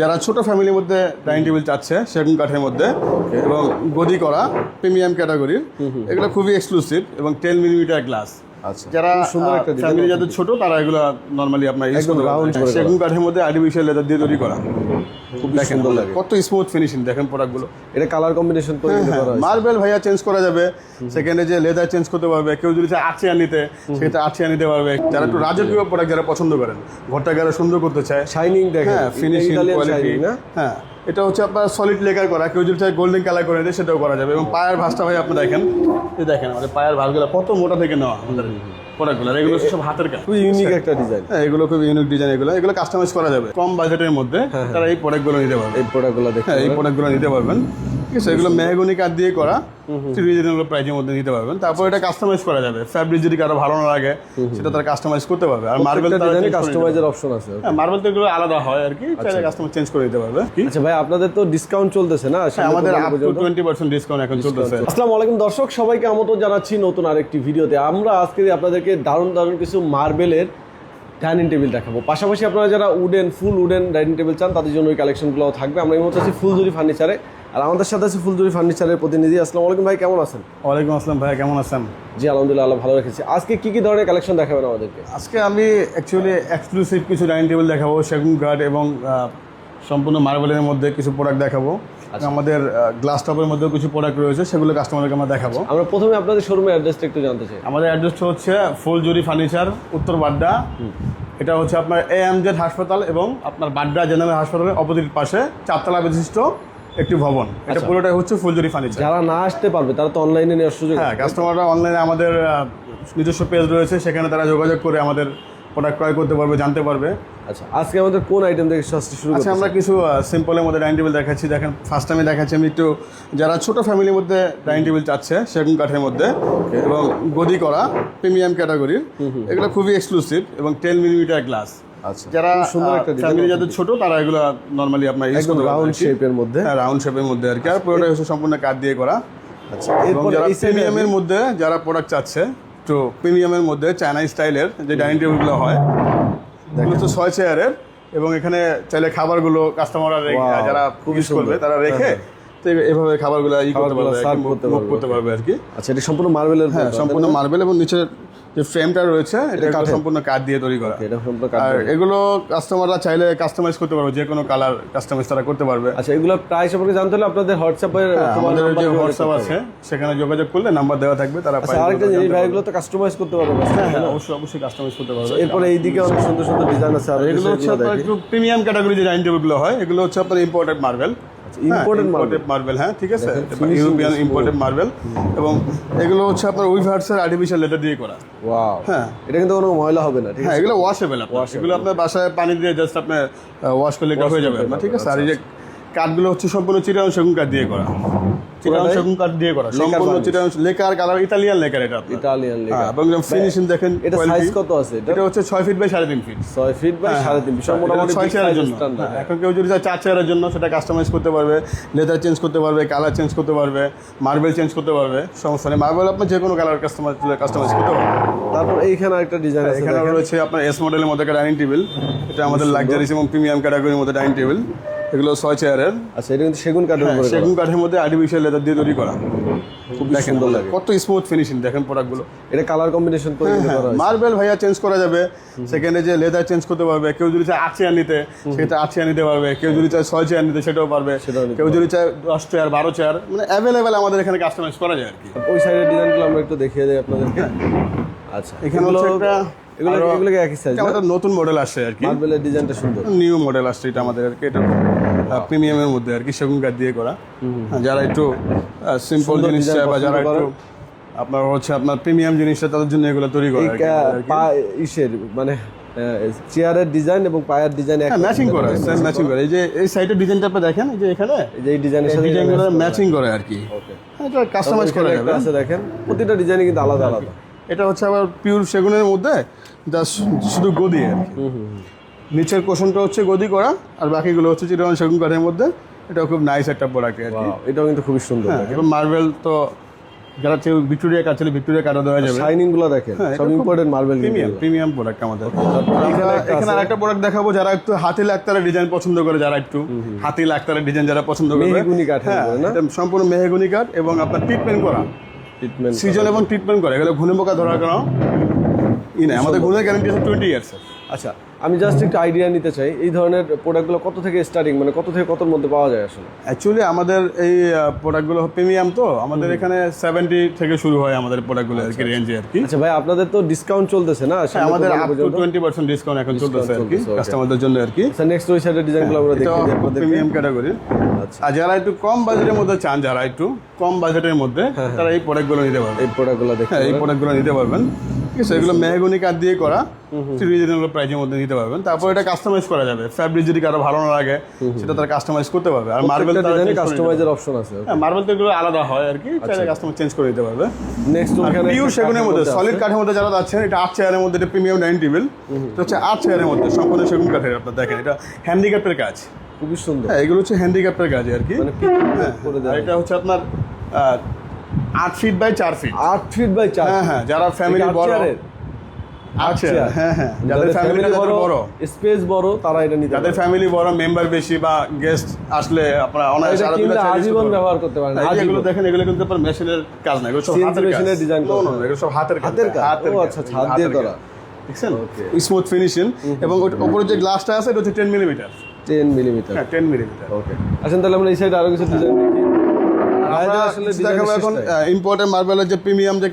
যারা ছোট ফ্যামিলির মধ্যে ডাইনিং টেবিল চাচ্ছে সেগুন কাঠের মধ্যে এবং গদি করা প্রিমিয়াম ক্যাটাগরির এগুলো খুবই এক্সক্লুসিভ এবং টেন মিলিমিটার গ্লাস আচ্ছা। যারা ফ্যামিলি যাদের ছোট তারা এগুলো নর্মালি আপনার সেগুন কাঠের মধ্যে আর্টিফিশিয়াল লেদার দিয়ে তৈরি করা। খুব সুন্দর লাগে। কত স্মুথ ফিনিশিং দেখেন প্রোডাক্টগুলো এটা কালার কম্বিনেশন করে হ্যাঁ, দিতে করা মার্বেল ভাইয়া চেঞ্জ করা যাবে। সেকেন্ডে যে লেদার চেঞ্জ করতে পারবে কেউ যদি নিতে সেটা নিতে পারবে। যারা একটু রাজকীয় প্রোডাক্ট যারা পছন্দ করেন ঘরটাকে আরও সুন্দর করতে চায় শাইনিং দেখেন। হ্যাঁ ফিনিশিং কোয়ালিটি হ্যাঁ এটা হচ্ছে আপনার সলিড লেকার করা। কেউ যদি চায় গোল্ডেন কালার করে দেয় সেটাও করা যাবে। এবং পায়ের ভাঁজটা ভাই আপনি দেখেন। দেখেন আমাদের পায়ের ভাঁজগুলো কত মোটা থেকে নেওয়া আমাদের। প্রোডাক্টগুলো এগুলো সব হাতের কাজ। খুব ইউনিক একটা ডিজাইন হ্যাঁ এগুলো খুব ইউনিক ডিজাইন এগুলো এগুলো কাস্টমাইজ করা যাবে। কম বাজেটের মধ্যে তারা এই প্রোডাক্টগুলো নিতে পারবে। এই প্রোডাক্টগুলো দেখে হ্যাঁ এই প্রোডাক্টগুলো নিতে পারবেন। আছে এগুলো মেহগনি কাঠ দিয়ে করা। রিজনেবল প্রাইজের মধ্যে নিতে পারবেন। তারপর এটা কাস্টমাইজ করা যাবে। ফ্যাব্রিক যদি কারও ভালো না লাগে সেটা তারা কাস্টমাইজ করতে পারবে। আর মার্বেল ডিজাইনে কাস্টমাইজের অপশন আছে হ্যাঁ মার্বেল তো এগুলো আলাদা হয় আর কি চাইলে কাস্টমার চেঞ্জ করে দিতে পারবে। আচ্ছা ভাই আপনাদের তো ডিসকাউন্ট চলতেছে না? হ্যাঁ, আমাদের আপ টু পর্যন্ত? টোয়েন্টি পার্সেন্ট ডিসকাউন্ট এখন চলতেছে। আসসালামু আলাইকুম দর্শক সবাইকে আমন্ত্রণ জানাচ্ছি নতুন আরেকটি ভিডিওতে। আমরা আজকে আপনাদেরকে দারুণ দারুণ কিছু মার্বেলের ডাইনিং টেবিল দেখাবো। পাশাপাশি আপনারা যারা wooden full wooden dining table চান তাদের জন্য ওই কালেকশনগুলো থাকবে। আমরা এই মুহূর্তে আছি ফুলজুরি ফার্নিচারে আর আমাদের সাথে আছে ফুলজুরি ফার্নিচারের প্রতিনিধি। আসসালামু আলাইকুম ভাই কেমন আছেন? ওয়ালাইকুম আসসালাম ভাই কেমন আছেন? জি আলহামদুলিল্লাহ আল্লাহ ভালো রেখেছি। আজকে কি কি ধরনের কালেকশন দেখাবেন আমাদেরকে? আজকে আমি অ্যাকচুয়ালি এক্সক্লুসিভ কিছু ডাইনিং টেবিল দেখাবো সেগুন কাঠ এবং সম্পূর্ণ মার্বেলের মধ্যে কিছু প্রোডাক্ট দেখাবো। আমাদের গ্লাস টপের মধ্যেও কিছু প্রোডাক্ট রয়েছে সেগুলো কাস্টমারকে আমরা দেখাবো। আমরা প্রথমে আপনাদের শোরুমের অ্যাড্রেসটা একটু জানতে চাই। আমাদের অ্যাড্রেসটা হচ্ছে ফুলজুরি ফার্নিচার উত্তর বাড্ডা। এটা হচ্ছে আপনার এ এম জেড হাসপাতাল এবং আপনার বাড্ডা জেনারেল হাসপাতালের অপোজিট পাশে চারতলা বিশিষ্ট। একটি ভবন। এটা পুরোটাই হচ্ছে ফুলজুরি ফার্নিচার যারা না আসতে পারবে তারা তো অনলাইনে নেওয়ার সুযোগ হ্যাঁ কাস্টমাররা অনলাইনে আমাদের নিজস্ব পেজ রয়েছে সেখানে তারা যোগাযোগ করে আমাদের প্রোডাক্ট ক্রয় করতে পারবে জানতে পারবে। আচ্ছা আজকে আমাদের কোন আইটেম থেকে সাজতে শুরু আচ্ছা আমরা কিছু সিম্পলের মধ্যে ডাইনিং টেবিল দেখাচ্ছি। দেখেন ফার্স্ট টাইমে দেখাচ্ছি আমি একটু যারা ছোট ফ্যামিলির মধ্যে ডাইনিং টেবিল চাচ্ছে সেগুন কাঠের মধ্যে এবং গদি করা প্রিমিয়াম ক্যাটাগরির এগুলো খুবই এক্সক্লুসিভ এবং টেন মিলিমিটার গ্লাস আচ্ছা যারা একটা design ফ্যামিলি যাদের ছোট তারা এগুলো নর্মালি আপনার ইউজ করতে রাউন্ড শেপের মধ্যে। হ্যাঁ রাউন্ড শেপের মধ্যে আর কি। আর পুরোটাই হচ্ছে সম্পূর্ণ কাঠ দিয়ে করা। আচ্ছা এবং এরপর যারা প্রিমিয়ামের মধ্যে যারা প্রোডাক্ট চাচ্ছে তো প্রিমিয়ামের মধ্যে চায়না স্টাইলের যে ডাইনিং টেবিলগুলো হয় এগুলো হচ্ছে ছয় চেয়ারের এবং এখানে চাইলে খাবারগুলো কাস্টমাররা যারা ইউজ করবে তারা রেখে তো এভাবে খাবারগুলো ই করতে পারবে মুভ করতে পারবে। করতে পারবে আর কি। আচ্ছা এটা সম্পূর্ণ মার্বেলের হ্যাঁ সম্পূর্ণ মার্বেল এবং নিচের যে ফ্রেমটা রয়েছে এটা। সম্পূর্ণ কাঠ দিয়ে তৈরি করা। এটা সম্পূর্ণ কাঠ আর। এগুলো কাস্টমাররা চাইলে কাস্টমাইজ করতে পারবে যে কোনো কালার কাস্টমাইজ তারা করতে পারবে। আচ্ছা এগুলো প্রাইস সম্পর্কে জানতে হলে আপনাদের হোয়াটসঅ্যাপের হ্যাঁ, আমাদের যে হোয়াটসঅ্যাপ আছে সেখানে যোগাযোগ করলে নাম্বার দেওয়া থাকবে তারা আচ্ছা পাইলে আরেকটা জিনিস ভাই এগুলো তো কাস্টমাইজ করতে পারবে হ্যাঁ হ্যাঁ অবশ্যই অবশ্যই কাস্টমাইজ করতে পারবে। এরপরে এইদিকে অনেক সুন্দর সুন্দর ডিজাইন আছে আর এগুলো হচ্ছে আপনার একটু প্রিমিয়াম ক্যাটাগরি যে ডাইনিং টেবিলগুলো হয় এগুলো হচ্ছে আপনার ইম্পোর্টেড মার্বেল marble। মার্বেল হ্যাঁ ঠিক আছে। ইউরোপিয়ান ইম্পোর্টেড মার্বেল এবং এগুলো হচ্ছে আপনার উইভার্সের আর্টিফিশিয়াল দিয়ে করা। ওয়াও হ্যাঁ। এটা কিন্তু কোনো ময়লা হবে না ঠিক আছে? হ্যাঁ এগুলো ওয়াশেবল এগুলো আপনার বাসায় পানি দিয়ে জাস্ট আপনার ওয়াশ করলে হয়ে যাবে। ঠিক আছে? আর এই যে কাঠগুলো হচ্ছে সম্পূর্ণ সেগুন কাঠ দিয়ে করা। চিটাং সেগুন কাঠ দিয়ে করা? সম্পূর্ণ Chittagong lacquer colour Italian lacquer এটা আপনার। ইটালিয়ান লেখা হ্যাঁ এবং ফিনিশিং দেখেন এটা সাইজ কত আছে? এটা এটা হচ্ছে ছয় ফিট বাই সাড়ে তিন ফিট ছয় ফিট বাই সাড়ে তিন ফিট মোটামুটি ছয় চেয়ারের জন্য। হ্যাঁ, এখন কেউ যদি চায় চার চেয়ারের জন্য সেটা কাস্টমাইজ করতে পারবে লেদার চেঞ্জ করতে পারবে কালার চেঞ্জ করতে পারবে মার্বেল চেঞ্জ করতে পারবে সমস্যা নেই। মার্বেল আপনার যে কোনো কালার কাস্টমাইজ কাস্টমাইজ করতে পারবে। তারপর এইখানে একটা ডিজাইন আছে এখানে রয়েছে আপনার এস মডেলের মধ্যে একটা ডাইনিং টেবিল এটা আমাদের লাক্সারিস এবং প্রিমিয়াম ক্যাটাগরির মধ্যে ডাইনিং টেবিল এগুলো ছয় চেয়ারের। আচ্ছা এটা কিন্তু সেগুন কাঠের উপরে সেগুন কাঠের মধ্যে আর্টিফিশিয়াল লেদার দিয়ে তৈরি করা। খুব দেখেন সুন্দর লাগে। কত স্মুথ ফিনিশিং দেখেন প্রোডাক্টগুলো এটা কালার কম্বিনেশন করে দিতে করা মার্বেল ভাইয়া চেঞ্জ করা যাবে। সেকেন্ডে যে লেদার চেঞ্জ করতে পারবে কেউ যদি চায় আট চেয়ার নিতে সেটা আট চেয়ার নিতে পারবে। কেউ যদি চায় ছয় চেয়ার নিতে সেটাও পারবে। কেউ যদি চায় দশ চেয়ার বারো চেয়ার মানে অ্যাভেলেবেল আমাদের এখানে কাস্টমাইজ করা যায় আর কি। ওই সাইডের ডিজাইনগুলো আমরা একটু দেখিয়ে দিই আপনাদেরকে। আচ্ছা এখানে হচ্ছে একটা এগুলো এগুলো একই সাইজ এটা আমাদের নতুন মডেল আসছে আর কি। মার্বেলের ডিজাইনটা সুন্দর। নিউ মডেল আসছে এটা আমাদের আর কি এটা। প্রিমিয়ামের মধ্যে আর কি সেগুন কাঠ দিয়ে করা। যারা একটু সিম্পল জিনিস চায় বা যারা একটু আপনার হচ্ছে আপনার প্রিমিয়াম জিনিসটা তাদের জন্য এগুলো তৈরি করা ইসের মানে চেয়ারের ডিজাইন এবং পায়ের ডিজাইন ম্যাচিং করে ম্যাচিং করে। এই যে এই সাইডের ডিজাইনটা আপনি দেখেন এই যে এখানে? যে এই ডিজাইনের সাথে ডিজাইনগুলো ম্যাচিং করে। আর কি। হ্যাঁ, এটা কাস্টমাইজ করা যাবে। আছে দেখেন প্রতিটা ডিজাইনই কিন্তু আলাদা আলাদা। এটা হচ্ছে আবার পিওর সেগুনের মধ্যে যা শুধু গদি আর কি। নিচের কোশনটা হচ্ছে গদি করা আর বাকিগুলো হচ্ছে চিরন সেগুন কাঠের মধ্যে। এটা খুব নাইস একটা প্রোডাক্ট আর কি। এটাও কিন্তু খুবই সুন্দর হ্যাঁ এবং মার্বেল তো যারা কেউ ভিক্টোরিয়া ছিল ভিক্টোরিয়া কাটা দেওয়া যাবে। শাইনিংগুলো দেখেন হ্যাঁ, সব important marble premium premium product আমাদের। এখানে আমরা একটা আরেকটা প্রোডাক্ট দেখাবো যারা একটু হাতি লাক্তারের ডিজাইন পছন্দ করে যারা একটু হাতি লাক্তারের ডিজাইন যারা পছন্দ করে মেহগনি কাঠ হ্যাঁ না? সম্পূর্ণ মেহগুনি কাঠ এবং আপনার ট্রিটমেন্ট করা। ট্রিটমেন্ট সিজন এবং ট্রিটমেন্ট করে। এগুলো ঘুনে পোকা ধরার কোনো ই নাই আমাদের ঘুনের গ্যারান্টি আছে টোয়েন্টি ইয়ার্স আচ্ছা আমি জাস্ট একটু আইডিয়া নিতে চাই এই ধরনের প্রোডাক্টগুলো কত থেকে স্টার্টিং মানে কত থেকে কতর মধ্যে পাওয়া যায় আসলে? অ্যাকচুয়ালি আমাদের এই প্রোডাক্টগুলো প্রিমিয়াম তো আমাদের এখানে সেভেন্টি থেকে শুরু হয় আমাদের প্রোডাক্টগুলো আর কি রেঞ্জে আর কি। আচ্ছা ভাই আপনাদের তো ডিসকাউন্ট চলতেছে না? হ্যাঁ, আমাদের up to twenty percent discount এখন চলতেছে আর কি কাস্টমারদের জন্য আর কি। আচ্ছা নেক্সট ওই সাইডের ডিজাইনগুলো আমরা দেখি আপনাদের প্রিমিয়াম ক্যাটাগরি আচ্ছা। আর যারা একটু কম বাজেটের মধ্যে চান যারা একটু কম বাজেটের মধ্যে তারা এই প্রোডাক্টগুলো নিতে পারবে এই প্রোডাক্টগুলো দেখি হ্যাঁ এই প্রোডাক্টগুলো নিতে পারবেন। ঠিক আছে এগুলো মেহগুনি কাঠ দিয়ে করা। রিজনেবল প্রাইসের মধ্যে নিতে পারবেন। তারপর এটা কাস্টমাইজ করা যাবে। ফ্যাব্রিক যদি কারও ভালো না লাগে সেটা তারা কাস্টমাইজ করতে পারবে। আর মার্বেল ডিজাইনে কাস্টমাইজের অপশন আছে হ্যাঁ মার্বেল তো এগুলো আলাদা হয় আর কি চাইলে কাস্টমার চেঞ্জ করে দিতে পারবে। নেক্সট ওখানে পিওর সেগুনের মধ্যে সলিড কাঠের মধ্যে যারা যাচ্ছেন এটা আট চেয়ারের মধ্যে এটা প্রিমিয়াম ডাইনিং টেবিল এটা হচ্ছে আট চেয়ারের মধ্যে সম্পূর্ণ সেগুন কাঠের আপনার দেখেন। এটা হ্যান্ডিক্যাপের কাজ। খুবই সুন্দর। হ্যাঁ এগুলো হচ্ছে হ্যান্ডিক্যাপের কাজ আর কি। মানে দেয়? এটা হচ্ছে আপনার আট ফিট বাই চার ফিট আট ফিট বাই চার হ্যাঁ হ্যাঁ যারা ফ্যামিলি বড়। চেয়ারের? হ্যাঁ হ্যাঁ যাদের ফ্যামিলি বড় বড়। স্পেস বড় তারা এটা নিতে যাদের ফ্যামিলি বড় মেম্বার বেশি বা গেস্ট আসলে আপনারা অনায়াসে আজীবন ব্যবহার করতে পারেন। এগুলো দেখেন এগুলো কিন্তু আপনার মেশিনের কাজ না এগুলো সব হাতের মেশিনের এগুলো সব হাতের কাজ। হাতের কাজ? হাতের ও আচ্ছা, হাত দিয়ে করা। দেখছেন? স্মুথ ফিনিশিং এবং উপরে যে গ্লাসটা আছে এটা হচ্ছে মিলিমিটার টেন মিলিমিটার হ্যাঁ মিলিমিটার ওকে। আসেন তাহলে আমরা এই সাইডে আরও কিছু ডিজাইন দেখাবো এখন মার্বেলের যে প্রিমিয়াম যে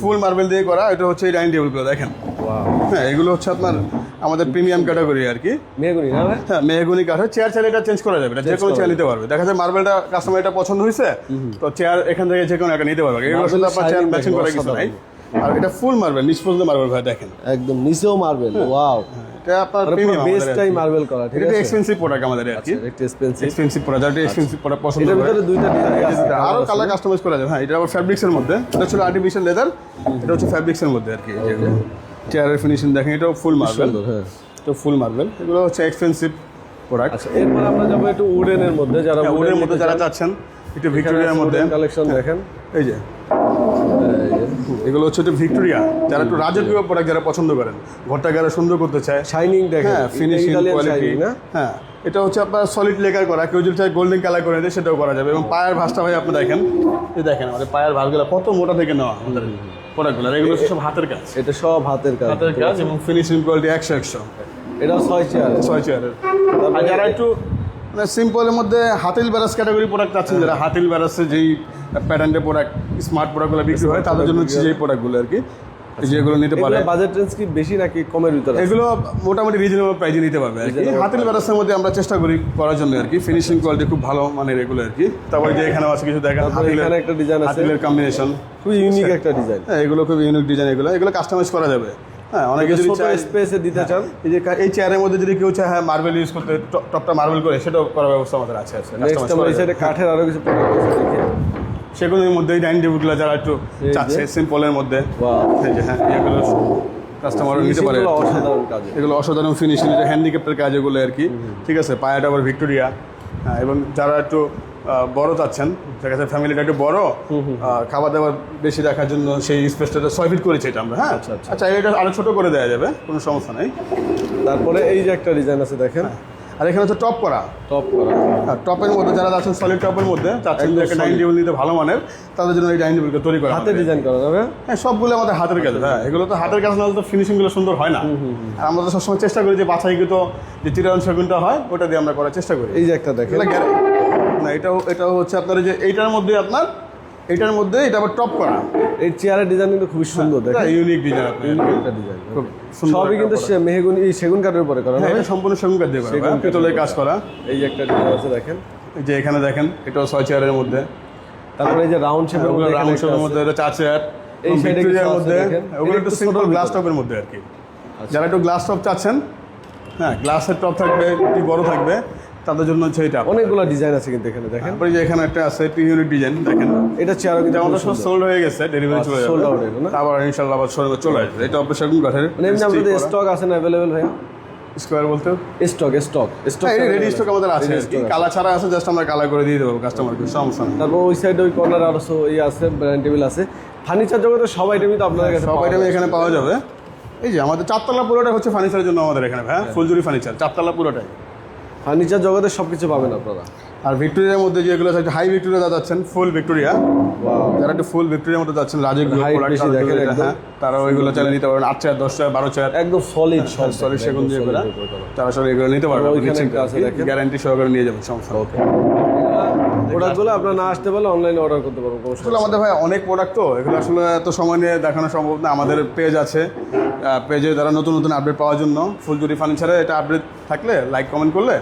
ফুল মার্বেল দিয়ে করা এটা হচ্ছে এই ডাইনিং টেবিলগুলো দেখেন। হ্যাঁ এগুলো হচ্ছে আপনার আমাদের প্রিমিয়াম ক্যাটাগরি আর কি। মেহগুনি হ্যাঁ মেহগুনি কাঠ চেয়ার চাইলে এটা চেঞ্জ করা যাবে এটা যে কোনো চেয়ার নিতে পারবে। দেখা যায় মার্বেলটা কাস্টমার এটা পছন্দ হয়েছে তো চেয়ার এখান থেকে যে কোনো একটা নিতে পারবে। এগুলো Marble আপনার চেয়ার ম্যাচিং করা কিছু নাই। আর এটা ফুল মার্বেল নিচ পর্যন্ত মার্বেল ভাই দেখেন। একদম নিচেও মার্বেল ওয়াও এটা আপনার মানে প্রিমিয়াম বেসটাই মার্বেল করা ঠিক এটা এক্সপেন্সিভ প্রোডাক্ট আমাদের আর কি। একটু এক্সপেন্সিভ এক্সপেন্সিভ প্রোডাক্ট যারা এক্সপেন্সিভ প্রোডাক্ট পছন্দ এটার করে। ভিতরে দুইটা ডিজাইন আছে আরও কালার কাস্টমাইজ করা যাবে। হ্যাঁ এটা আবার ফ্যাব্রিক্স এর মধ্যে। এটা ছিল আর্টিফিশিয়াল লেদার এটা হচ্ছে ফ্যাব্রিক্স এর মধ্যে আর কি। চেয়ারের ফিনিশিং দেখেন এটাও ফুল মার্বেল হ্যাঁ। তো ফুল মার্বেল এগুলো হচ্ছে এক্সপেন্সিভ প্রোডাক্ট আচ্ছা এরপর আমরা যাব একটু উডেনের মধ্যে যারা ওদের মধ্যে যারা চাচ্ছেন একটু ভিক্টোরিয়ার মধ্যে। কালেকশন দেখেন। এই যে। এগুলো হচ্ছে একটু ভিক্টোরিয়া যারা একটু রাজকীয় প্রোডাক্ট যারা পছন্দ করেন। ঘরটাকে আরও সুন্দর করতে চায় শাইনিং দেখেন হ্যাঁ ফিনিশিং কোয়ালিটি না? হ্যাঁ। এটা হচ্ছে আপনার সলিড লেকার করা কেউ যদি চায় গোল্ডেন কালার করে দেয় সেটাও করা যাবে। এবং পায়ের ভাঁজটা ভাই আপনি দেখেন। এই দেখেন আমাদের পায়ের ভাঁজগুলো কত মোটা থেকে নেওয়া আমাদের প্রোডাক্টগুলো এগুলো সব হাতের কাজ। এটা সব হাতের কাজ। হাতের কাজ এবং ফিনিশিং কোয়ালিটি একশো একশো। এটা ছয় চেয়ার ছয় চেয়ারের আর যারা একটু মানে সিম্পলের মধ্যে হাতিল ব্যারাস ক্যাটাগরি প্রোডাক্ট আছে যারা হাতিল ব্যারাসে যেই প্যাটার্নের প্রোডাক্ট স্মার্ট প্রোডাক্টগুলো বিক্রি হয় তাদের জন্য হচ্ছে যেই প্রোডাক্টগুলো আর কি যেগুলো নিতে পারে। বাজেট রেঞ্জ কি বেশি নাকি কমের ভিতরে এগুলো মোটামুটি রিজনেবল প্রাইজে নিতে পারবে আর কি। হাতিল ব্যারাসের মধ্যে আমরা চেষ্টা করি করার জন্য আর কি ফিনিশিং কোয়ালিটি খুব ভালো মানের এগুলো আর কি। তারপরে যে এখানে আছে কিছু তারপরে এখানে একটা ডিজাইন আছে। হাতিলের কম্বিনেশন খুব ইউনিক একটা ডিজাইন হ্যাঁ এগুলো খুব ইউনিক ডিজাইন এগুলো। এগুলো কাস্টমাইজ করা যাবে। হ্যাঁ অনেকে যদি স্পেসে দিতে চান। এই যে এই চেয়ারের মধ্যে যদি কেউ চায় হ্যাঁ মার্বেল ইউজ করতে টপটা মার্বেল করে সেটাও করার ব্যবস্থা আমাদের আছে আছে নেক্সট আমরা করা এই সাইডে যাবে। কাঠের আরও কিছু প্রোডাক্ট আছে দেখি। সেগুলোর মধ্যে এই ডাইনিং টেবিলগুলো যারা একটু চাচ্ছে সিম্পলের মধ্যে। যে হ্যাঁ এগুলো নিতে পারে। অসাধারণ কাজ। এগুলো অসাধারণ ফিনিশিং এটা হ্যান্ডিক্যাপ্টের কাজ এগুলো আর কি। ঠিক আছে পায়াটা আবার ভিক্টোরিয়া হ্যাঁ, এবং যারা একটু বড় চাচ্ছেন। দেখা যাচ্ছে ফ্যামিলিটা একটু বড়। খাবার দাবার বেশি রাখার জন্য সেই স্পেসটা ছয় ফিট করেছে এটা আমরা হ্যাঁ? আচ্ছা, আচ্ছা। আচ্ছা এটা আরও ছোট করে দেওয়া যাবে কোনো সমস্যা নেই। তারপরে এই যে একটা ডিজাইন আছে দেখেন। আর এখানে হচ্ছে টপ করা। টপ করা। আর টপের মধ্যে যারা আছেন সলিড টপের মধ্যে চাচ্ছেন যে একটা। ডাইনিং টেবিল নিতে ভালো মানের তাদের জন্য এই ডাইনিং টেবিলকে তৈরি করা হাতে ডিজাইন করা যাবে? হ্যাঁ সবগুলো আমাদের হাতের কাজ। হ্যাঁ এগুলো তো হাতের কাজ না হলে তো ফিনিশিংগুলো সুন্দর হয় না। আর আমরা তো সবসময় চেষ্টা করি যে বাছাইকৃত যে চিরায়ন সেগুনটা হয় ওটা দিয়ে আমরা করার চেষ্টা করি। এই যে একটা দেখেন। না এটাও এটাও হচ্ছে আপনার যে এইটার মধ্যে আপনার এটার মধ্যে এটা আবার টপ করা। এই চেয়ারের ডিজাইন কিন্তু খুবই সুন্দর এটা দেখেন ইউনিক ডিজাইন একটা ডিজাইন খুব সবই কিন্তু মেহগুনি এই সেগুন কাঠের উপরে করা হ্যাঁ সম্পূর্ণ সেগুন কাঠ দিয়ে করা হ্যাঁ, পিতলের কাজ করা। এই যে একটা ডিজাইন আছে দেখেন। এই যে এখানে দেখেন এটাও ছয় চেয়ারের মধ্যে। তারপরে এই যে রাউন্ড শেপের মধ্যে এখানে রাউন্ড শেপের মধ্যে এটা চা চেয়ার। এই আছে মধ্যে ওগুলো একটু সিম্পল গ্লাস। টপের মধ্যে আর কি। যারা একটু গ্লাস টপ চাচ্ছেন হ্যাঁ গ্লাসের টপ থাকবে একটু বড় থাকবে তাদের জন্য হচ্ছে এটা অনেকগুলো ডিজাইন আছে কিন্তু এখানে দেখেন। তারপরে যে এখানে একটা আছে একটু ইউনিক ডিজাইন দেখেন। এটা চেয়ারও কিন্তু আমাদের সব সোল্ড হয়ে গেছে ডেলিভারি চলে sold out যাবে এগুলো আবার ইনশাল্লাহ আবার শোরুমে চলে আসবে। এটা অপারেশন কাঠের মানে এমনি করা। স্টক আছে না অ্যাভেলেবেল ভাইয়া? স্কোয়ার বলতে? স্টক স্টক স্টক হ্যাঁ রেডি স্টক আমাদের আছে। আর কি কালার ছাড়া আছে জাস্ট আমরা কালার করে দিয়ে দেবো কাস্টমারকে সমস্যা নেই। তারপর ওই সাইডে ওই কর্নার আরও সো ইয়ে আছে ডাইনিং টেবিল আছে। ফার্নিচার জগতে সব আইটেমই তো আপনাদের কাছে সব পাওয়া আইটেম যায়। এখানে পাওয়া যাবে। এই যে আমাদের চারতলা পুরোটা হচ্ছে ফার্নিচারের জন্য আমাদের এখানে ভাই ফুলজুরি ফার্নিচার চারতলা পুরোটাই। ফার্নিচার জগতে সব কিছু পাবেন আপনারা। আর ভিক্টোরিয়ার মধ্যে যেগুলো আছে হাই ভিক্টোরিয়া যাচ্ছেন ফুল ভিক্টোরিয়া। যারা একটু ফুল ভিক্টোরিয়ার মধ্যে যাচ্ছেন একদম। হ্যাঁ তারা ওইগুলো চালিয়ে নিতে পারবেন আট চার দশ হাজার বারো চার। একদম সলিড সলিড দিয়ে করে তারা সব এগুলো নিতে পারবেন। গ্যারান্টি সহকারে নিয়ে যাবেন সমস্যা নেই। প্রোডাক্টগুলো আপনারা না আসতে পারলে অনলাইনে অর্ডার করতে পারবেন আসলে আমাদের ভাই অনেক প্রোডাক্ট তো এগুলো আসলে এত সময় নিয়ে দেখানো সম্ভব না আমাদের পেজ আছে। পেজে যারা নতুন নতুন আপডেট পাওয়ার জন্য ফুলজুরি ফার্নিচারে এটা আপডেট থাকলে লাইক কমেন্ট করলে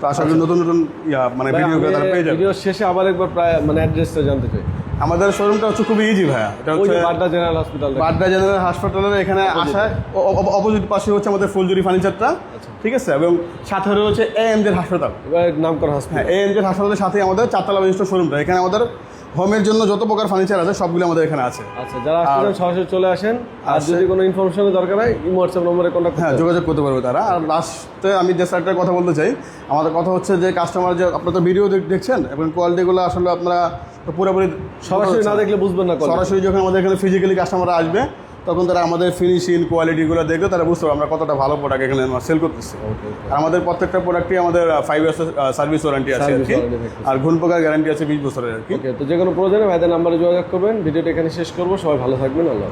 তো আশা করি নতুন নতুন ইয়া মানে ভিডিও তারা পেয়ে যাবে। ভিডিও শেষে আবার একবার প্রায় মানে অ্যাড্রেসটা জানতে চাই। আমাদের শোরুমটা হচ্ছে খুবই ইজি ভাইয়া। এটা হচ্ছে Badda general hospital Badda general হাসপাতালের এখানে আসায় অপোজিট পাশে হচ্ছে আমাদের ফুলজুরি ফার্নিচারটা ঠিক আছে? এবং সাথে রয়েছে এ এম জের হাসপাতাল। নাম করা হসপিটাল হ্যাঁ এ এম জের হাসপাতালের সাথে আমাদের চারতলা বিশিষ্ট শোরুমটা এখানে আমাদের হোমের জন্য যত প্রকার ফার্নিচার আছে সবগুলো আমাদের এখানে আছে। আচ্ছা যারা আসতে সরাসরি চলে আসেন। আর যদি কোনো ইনফরমেশনের দরকার হয় হোয়াটসঅ্যাপ নম্বরে কন্ট্যাক্ট হ্যাঁ যোগাযোগ করতে পারবে তারা। আর লাস্টে আমি যে সাইডটার কথা বলতে চাই আমাদের কথা হচ্ছে যে কাস্টমার যে আপনারা তো ভিডিও দেখছেন এবং কোয়ালিটিগুলো আসলে আপনারা তো পুরোপুরি সরাসরি না দেখলে বুঝবেন না সরাসরি যখন আমাদের এখানে ফিজিক্যালি কাস্টমার আসবে তখন তারা আমাদের ফিনিশিং কোয়ালিটিগুলো দেখবে তারা বুঝতে পারবে আমরা কতটা ভালো প্রোডাক্ট এখানে সেল করতেছি। আর আমাদের প্রত্যেকটা প্রোডাক্টই আমাদের ফাইভ ইয়ার্স সার্ভিস ওয়ারেন্টি আছে আর কি। আর ঘুণ পোকার গ্যারান্টি আছে বিশ বছরের আর কি। তো যে কোনো প্রয়োজনে ভাইদের নাম্বারে যোগাযোগ করবেন। ভিডিওটা এখানে শেষ করব। সবাই ভালো থাকবেন। আল্লাহ